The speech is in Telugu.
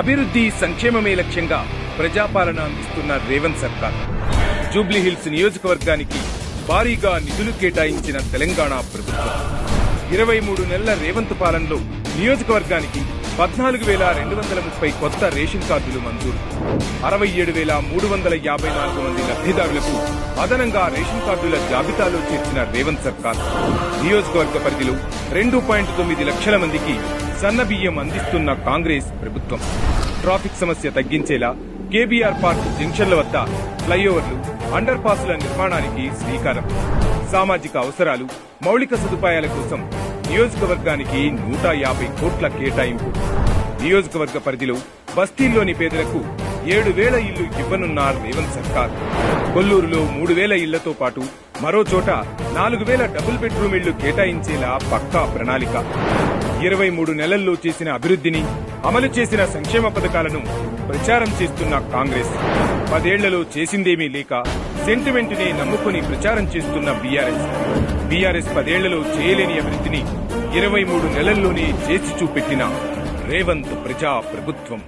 అభివృద్ధి సంక్షేమమే లక్ష్యంగా ప్రజాపాలన అందిస్తున్న రేవంత్ సర్కార్. జూబ్లీహిల్స్ నియోజకవర్గానికి భారీగా నిధులు కేటాయించిన తెలంగాణ ప్రభుత్వం. ఇరవై మూడు నెలల రేవంత్ పాలనలో నియోజకవర్గానికి పద్నాలుగు వేల రెండు వందల ముప్పై కొత్త రేషన్ కార్డులు మంజూరు. అరవై ఏడు వేల మూడు వందల యాభై నాలుగు మంది లబ్ధిదారులకు అదనంగా రేషన్ కార్డుల జాబితాలో చేర్చిన రేవంత్ సర్కార్. నియోజకవర్గ పరిధిలో రెండు పాయింట్ తొమ్మిది లక్షల మందికి సన్న బియ్యం అందిస్తున్న కాంగ్రెస్ ప్రభుత్వం. ట్రాఫిక్ సమస్య తగ్గించేలా కేబీఆర్ పార్క్ జంక్షన్ల వద్ద ఫ్లైఓవర్లు అండర్ పాస్ల నిర్మాణానికి శ్రీకారం. సామాజిక అవసరాలు మౌలిక సదుపాయాల కోసం నియోజకవర్గానికి నూట యాభై కోట్ల కేటాయింపు. నియోజకవర్గ పరిధిలో బస్తీల్లోని పేదలకు ఏడు వేల ఇళ్ళు ఇవ్వనున్నారు రేవంత్ సర్కార్. కొల్లూరులో మూడు వేల ఇళ్ళతో పాటు మరో చోట నాలుగు వేల డబుల్ బెడ్రూమ్ ఇళ్ళు కేటాయించేలా పక్కా ప్రణాళిక. ఇరవై మూడు నెలల్లో చేసిన అభివృద్ధిని అమలు చేసిన సంక్షేమ పథకాలను ప్రచారం చేస్తున్న కాంగ్రెస్. పదేళ్ళలో చేసిందేమీ లేక సెంటిమెంట్నే నమ్ముకుని ప్రచారం చేస్తున్న బీఆర్ఎస్. బీఆర్ఎస్ పదేళ్ళలో చేయలేని అభివృద్ధిని ఇరవై మూడు నెలల్లోనే చేసి చూపెట్టిన రేవంత్ ప్రజా ప్రభుత్వం